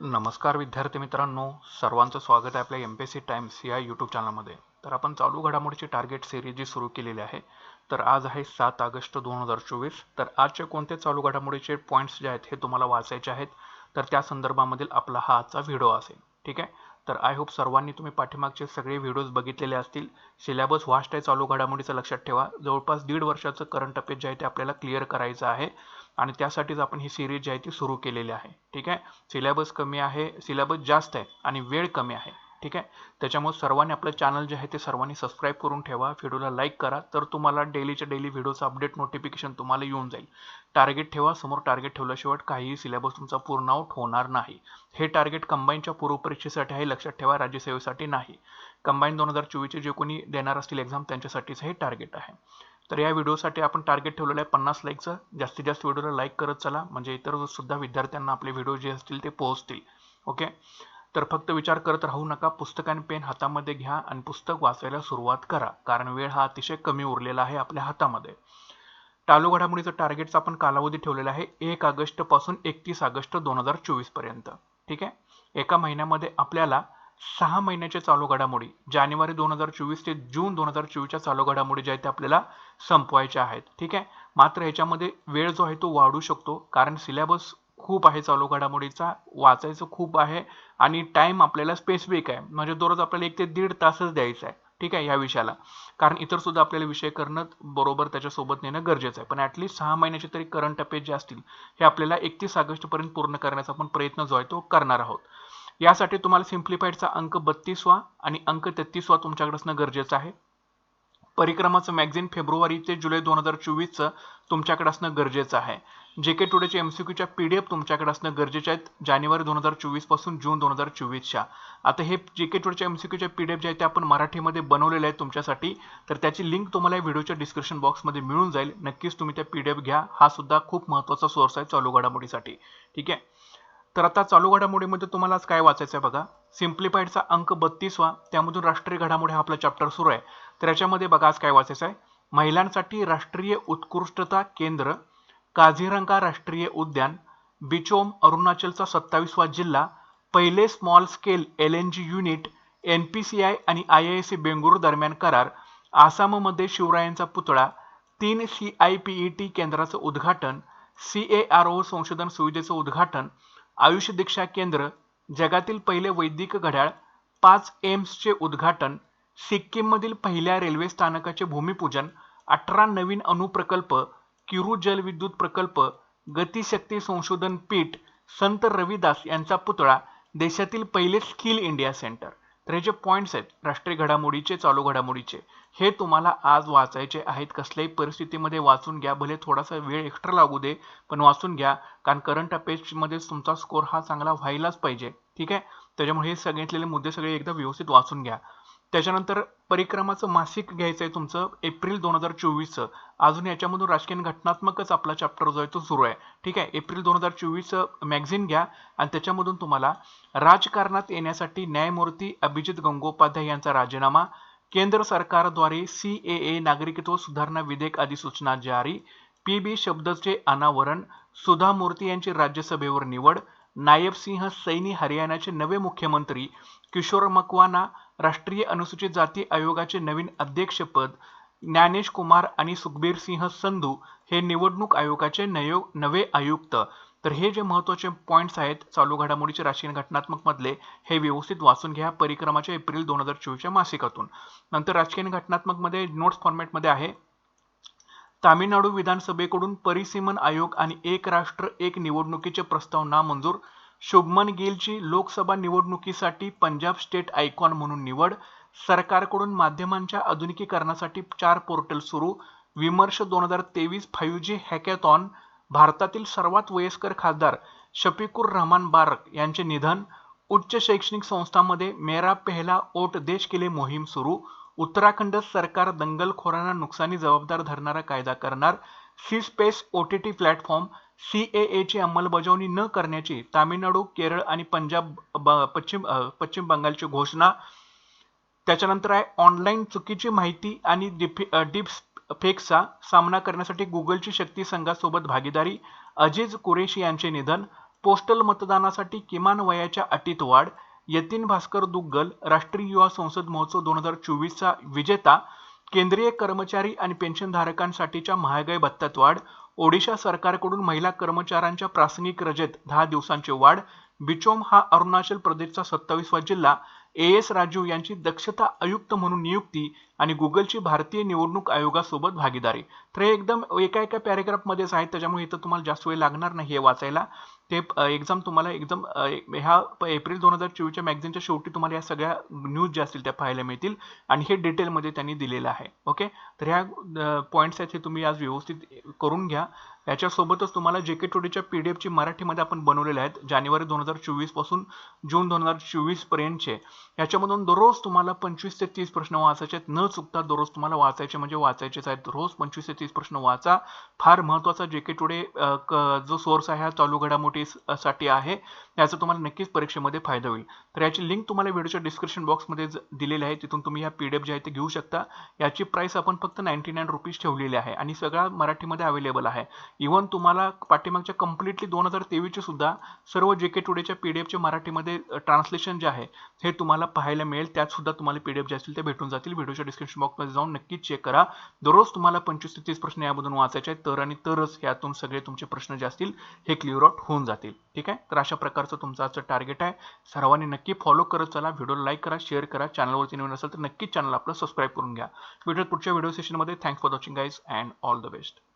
नमस्कार विद्यार्थी मित्रांनो सर्वांचं स्वागत आहे आपल्या M P S C Times या यूट्यूब चॅनलमध्ये तर आपण चालू घडामोडीची टार्गेट सिरीज जी सुरू केलेली आहे तर आज आहे सात ऑगस्ट दोन हजार चोवीस. तर आजचे कोणते चालू घडामोडीचे पॉईंट्स जे आहेत हे तुम्हाला वाचायचे आहेत तर त्या संदर्भामधील आपला हा आजचा व्हिडिओ असेल. ठीक आहे? तर आय होप सर्वांनी तुम्ही पाठीमागचे सगळे व्हिडिओज बघितलेले असतील. सिलेबस वास्ट आहे चालू घडामोडीचं लक्षात ठेवा. जवळपास दीड वर्षाचं करंट अफेअर जे आहे ते आपल्याला क्लिअर करायचं आहे. आणि त्यासाठीच आपण ही सिरीज जी आहे ती सुरू केलेली आहे. ठीक आहे? सिलेबस कमी आहे सिलेबस जास्त आहे आणि वेळ कमी आहे. ठीक आहे? त्याच्यामुळे सर्वांनी आपलं चॅनल जे आहे ते सर्वांनी सबस्क्राईब करून ठेवा. व्हिडिओला लाईक करा. तर तुम्हाला डेलीच्या डेली व्हिडिओचं अपडेट नोटिफिकेशन तुम्हाला येऊन जाईल. टार्गेट ठेवा. समोर टार्गेट ठेवल्याशिवाय काहीही सिलेबस तुमचा पूर्ण आउट होणार नाही. हे टार्गेट कंबाईनच्या पूर्वपरीक्षेसाठी आहे. लक्षात ठेवा. राज्यसेवेसाठी नाही. कंबाईन दोन हजार चोवीसचे जे कोणी देणार असतील एक्झाम त्यांच्यासाठीच हे टार्गेट आहे. तर या व्हिडिओसाठी आपण टार्गेट ठेवलेलं आहे पन्नास लाईकचं जास्तीत जास्त व्हिडिओला लाईक करत चला. म्हणजे इतर सुद्धा विद्यार्थ्यांना आपले व्हिडिओ जे असतील ते पोहोचतील. ओके तर फक्त विचार करत राहू नका. पुस्तक आणि पेन हातामध्ये घ्या आणि पुस्तक वाचायला सुरुवात करा. कारण वेळ हा अतिशय कमी उरलेला आहे आपल्या हातामध्ये. चालू घडामोडीचं टार्गेटचा आपण कालावधी ठेवलेला आहे. एक ऑगस्टपासून एकतीस ऑगस्ट दोन हजार चोवीसपर्यंत. ठीक आहे? एका महिन्यामध्ये आपल्याला सहा महिन्याच्या चालू घडामोडी जानेवारी दोन हजार चोवीस ते जून दोन हजार चोवीसच्या चालू घडामोडी ज्या आहेत त्या आपल्याला संपवायच्या आहेत. ठीक आहे? मात्र ह्याच्यामध्ये वेळ जो आहे तो वाढू शकतो कारण सिलेबस खूप आहे चालू घडामोडीचा वाचायचं खूप आहे आणि टाइम आपल्याला स्पेसिफिक आहे. म्हणजे दररोज आपल्याला एक ते दीड तासच द्यायचा आहे. ठीक आहे? या विषयाला. कारण इतर सुद्धा आपल्याला विषय करणं बरोबर त्याच्यासोबत नेणं गरजेचं आहे. पण ॲटलिस्ट सहा महिन्याचे तरी करंट अपेज जे असतील हे आपल्याला एकतीस ऑगस्टपर्यंत पूर्ण करण्याचा आपण प्रयत्न जो आहे तो करणार आहोत. यासाठी तुम्हाला सिम्प्लिफाईडचा अंक बत्तीसवा आणि अंक तेहतीसवा तुमच्याकडे असणं गरजेचं आहे. परिक्रमाचं मॅगझिन फेब्रुवारी ते जुलै दोन हजार चोवीसचं तुमच्याकडे असणं गरजेचं आहे. जे के टुडेचे एम सी क्यूच्या पी डी एफ तुमच्याकडे असणं गरजेचे आहेत जानेवारी दोन हजार चोवीसपासून जून दोन हजार चोवीसच्या. आता हे जे के टुडेच्या एम सी क्यूच्या पी डी एफ जे आहे ते आपण मराठीमध्ये बनवलेले आहेत तुमच्यासाठी. तर त्याची लिंक तुम्हाला या व्हिडिओच्या डिस्क्रिप्शन बॉक्समध्ये मिळून जाईल. नक्कीच तुम्ही त्या पी डी एफ घ्या. हा सुद्धा खूप महत्त्वाचा सोर्स आहे चालू घडामोडीसाठी. ठीक आहे? तर आता चालू घडामोडीमध्ये तुम्हाला आज काय वाचायचं आहे बघा. सिम्प्लिफाईडचा अंक बत्तीसवा त्यामधून राष्ट्रीय घडामोडी हा आपला चॅप्टर सुरू आहे. तर याच्यामध्ये बघा आज काय वाचायचं आहे महिलांसाठी राष्ट्रीय उत्कृष्टता केंद्र काझीरंगा राष्ट्रीय उद्यान बिचोम अरुणाचलचा सत्तावीसवा जिल्हा पहिले small scale L N G unit N P C I आणि आय आय सी बेंगळुरू दरम्यान करार आसाममध्ये शिवरायांचा पुतळा तीन C I P E T केंद्राचं उद्घाटन सी ए आर ओ संशोधन सुविधेचं उद्घाटन आयुष दीक्षा केंद्र जगातील पहिले वैदिक घड्याळ पाच एम्सचे उद्घाटन सिक्कीममधील पहिल्या रेल्वे स्थानकाचे भूमिपूजन अठरा नवीन अणुप्रकल्प किरू जलविद्युत प्रकल्प गतिशक्ती संशोधन पीठ संत रविदास यांचा पुतळा देशातील पहिले स्किल इंडिया सेंटर. तर हे जे पॉईंट्स आहेत राष्ट्रीय घडामोडीचे चालू घडामोडीचे हे तुम्हाला आज वाचायचे आहेत. कसल्याही परिस्थितीमध्ये वाचून घ्या. भले थोडासा वेळ एक्स्ट्रा लागू दे पण वाचून घ्या. कारण करंट अफेअर्समध्ये तुमचा स्कोर हा चांगला व्हायलाच पाहिजे. ठीक आहे? त्याच्यामुळे हे सांगितलेले मुद्दे सगळे एकदा व्यवस्थित वाचून घ्या. त्याच्यानंतर परिक्रमाचं मासिक घ्यायचं आहे तुमचं एप्रिल दोन हजार चोवीसचं. अजून याच्यामधून राजकीय घटनात्मकच आपला चॅप्टर जो आहे तो सुरू आहे. ठीक आहे? एप्रिल दोन हजार चोवीसचं मॅगझिन घ्या आणि त्याच्यामधून तुम्हाला राजकारणात येण्यासाठी न्यायमूर्ती अभिजित गंगोपाध्याय यांचा राजीनामा केंद्र सरकारद्वारे सी ए ए नागरिकत्व सुधारणा विधेयक अधिसूचना जारी पी बी शब्दचे अनावरण सुधा मूर्ती यांची राज्यसभेवर निवड नायब सिंह सैनी हरियाणाचे नवे मुख्यमंत्री किशोर मकवाना राष्ट्रीय अनुसूचित जाती आयोगाचे नवीन अध्यक्षपद ज्ञानेश कुमार आणि सुखबीर सिंह संधू हे निवडणूक आयोगाचे नयो नवे आयुक्त. तर हे जे महत्त्वाचे पॉईंट्स आहेत चालू घडामोडीचे राजकीय घटनात्मक मधले हे व्यवस्थित वाचून घ्या परिक्रमाच्या एप्रिल दोन हजार चोवीसच्या मासिकातून. नंतर राजकीय घटनात्मकमध्ये नोट्स फॉर्मॅटमध्ये आहे. तामिळनाडू विधानसभेकडून परिसीमन आयोग आणि एक राष्ट्र एक निवडणुकीचे प्रस्ताव नामंजूर. शुभमन गिलची लोकसभा निवडणुकीसाठी पंजाब स्टेट आयकॉन म्हणून निवड. सरकारकडून माध्यमांच्या आधुनिकीकरणासाठी चार पोर्टल सुरू. विमर्श दोन हजार तेवीस फाईव्ह जी हॅकॅथॉन भारतातील सर्वात वयस्कर खासदार शफिकुर रहमान बारक यांचे निधन. उच्च शैक्षणिक संस्थांमध्ये मेरा पेहला ओट देश केले मोहीम सुरू. उत्तराखंड सरकार दंगलखोरांना नुकसानी जबाबदार धरणारा कायदा करणार. C space O T T platform C A एची अंमलबजावणी न करण्याची तामिळनाडू केरळ आणि पंजाब पश्चिम पश्चिम बंगालची घोषणा. त्याच्यानंतर आहे ऑनलाईन चुकीची माहिती आणि डीप फेकचा सामना करण्यासाठी गुगलची शक्ती संघासोबत भागीदारी. अजीज कुरेशी यांचे निधन. पोस्टल मतदानासाठी किमान वयाच्या अटीत वाढ यतीन भास्कर दुग्गल राष्ट्रीय युवा संसद महोत्सव दोन हजार चोवीसचा विजेता केंद्रीय कर्मचारी आणि पेन्शनधारकांसाठीच्या महागाई भत्त्यात वाढ ओडिशा सरकारकडून महिला कर्मचाऱ्यांच्या प्रासंगिक रजेत दहा दिवसांची वाढ बिचोम हा अरुणाचल प्रदेशचा सत्तावीसवा जिल्हा ए एस राजीव यांची दक्षता आयुक्त म्हणून नियुक्ती आणि गुगलची भारतीय निवडणूक आयोगासोबत भागीदारी. तर हे एकदम एका एका पॅरेग्राफमध्येच आहेत त्याच्यामुळे इथं तुम्हाला जास्त वेळ लागणार नाही हे वाचायला. ते एक्झाम तुम्हाला एकदम ह्या प- एप्रिल दोन हजार चोवीसच्या मॅगझिनच्या शेवटी तुम्हाला या सगळ्या न्यूज ज्या असतील त्या पाहायला मिळतील आणि हे डिटेलमध्ये त्यांनी दिलेलं आहे. ओके तर ह्या पॉईंट्स आहेत हे तुम्ही आज व्यवस्थित करून घ्या. याच्यासोबतच तुम्हाला जे के टोडीच्या पी डी एफची मराठीमध्ये आपण बनवलेल्या आहेत जानेवारी दोन हजार चोवीसपासून जून दोन हजार चोवीसपर्यंतचे याच्यामधून दररोज तुम्हाला पंचवीस ते तीस प्रश्न वाचायचे आहेत. न चुकता दररोज. तुम्हाला वाचायचे म्हणजे वाचायचेच आहेत. रोज पंचवीस ते तीस प्रश्न वाचा. फार महत्त्वाचा जे के टुडे जो सोर्स आहे हा चालू घडामोडी साठी आहे. याचा तुम्हाला नक्कीच परीक्षेमध्ये फायदा होईल. तर याची लिंक तुम्हाला व्हिडिओच्या डिस्क्रिप्शन बॉक्समध्ये दिलेली आहे. तिथून तुम्ही ह्या पी डी एफ जे आहे ते घेऊ शकता. याची प्राइस आपण फक्त नाईन्टी नाईन रुपीज ठेवलेली आहे आणि सगळा मराठीमध्ये अवेलेबल आहे. इव्हन तुम्हाला पाठीमागच्या कम्प्लिटली दोन हजार तेवीसचे सुद्धा सर्व जे के टुडेच्या पी डी एफचे मराठीमध्ये ट्रान्सलेशन जे आहे हे तुम्हाला पाहायला मिळेल. त्यात सुद्धा तुम्हाला पी डी एफ जे असतील ते भेटून जातील. व्हिडिओच्या डिस्क्रिप्शन बॉक्समध्ये जाऊन नक्कीच चेक करा. दररोज तुम्हाला पंचवीस ते तीस प्रश्न यामधून वाचायचे आहेत. तर आणि तरच यातून सगळे तुमचे प्रश्न जे असतील हे क्लिअर आउट होऊन जातील. ठीक आहे? तर अशा प्रकारचं तुमचं आजचं टार्गेट आहे. सर्वांनी नक्की फॉलो करत चला. व्हिडिओला लाईक करा शेअर करा. चॅनलवरती नवीन असेल तर नक्कीच चॅनल आपलं सबस्क्राईब करून घ्या. व्हिडिओ पुढच्या व्हिडिओ सेशनमध्ये thanks for watching guys and all the best